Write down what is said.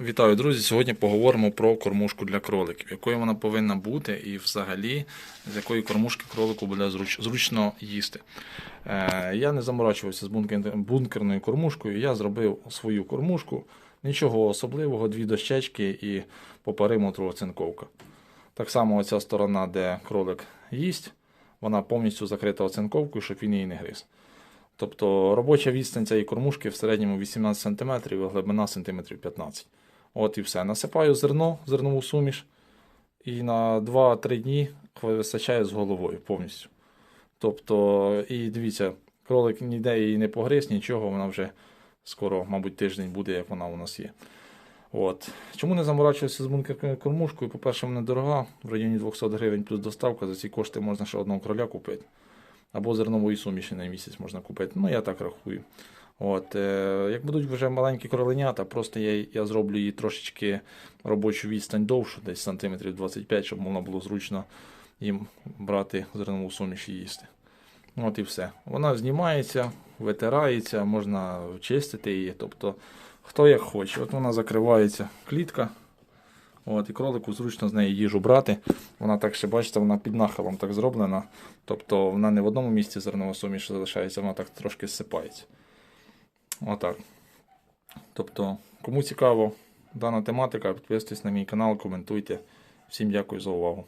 Вітаю, друзі! Сьогодні поговоримо про кормушку для кроликів, якою вона повинна бути, і взагалі з якої кормушки кролику буде зруч- зручно їсти. Е, я не заморачувався з бункер- бункерною кормушкою, я зробив свою кормушку, нічого особливого, дві дощечки і по периметру оцинковка. Так само оця сторона, де кролик їсть, вона повністю закрита оцинковкою, щоб він її не гриз. Тобто робоча відстань цієї кормушки в середньому 18 см, а глибина см 15 От і все. Насипаю зерно, зернову суміш, і на 2-3 дні вистачає з головою повністю. Тобто, і дивіться, кролик ніде її не погриз, нічого, вона вже скоро, мабуть, тиждень буде, як вона у нас є. От. Чому не заморачувався з бункерною кормушкою? По-перше, вона дорога, в районі 200 гривень плюс доставка. За ці кошти можна ще одного кроля купити. Або зернової суміші на місяць можна купити. Ну, я так рахую. От, е, як будуть вже маленькі кроленята, просто я, я зроблю її трошечки робочу відстань довшу, десь сантиметрів 25, щоб можна було зручно їм брати зернову суміш і їсти. От і все. Вона знімається, витирається, можна чистити її. Тобто, хто як хоче. От вона закривається клітка. От, і кролику зручно з неї їжу брати. Вона так ще, бачите, вона під нахилом так зроблена. Тобто вона не в одному місці зернова суміш залишається, вона так трошки зсипається. Отак. Тобто, кому цікаво дана тематика, підписуйтесь на мій канал, коментуйте. Всім дякую за увагу.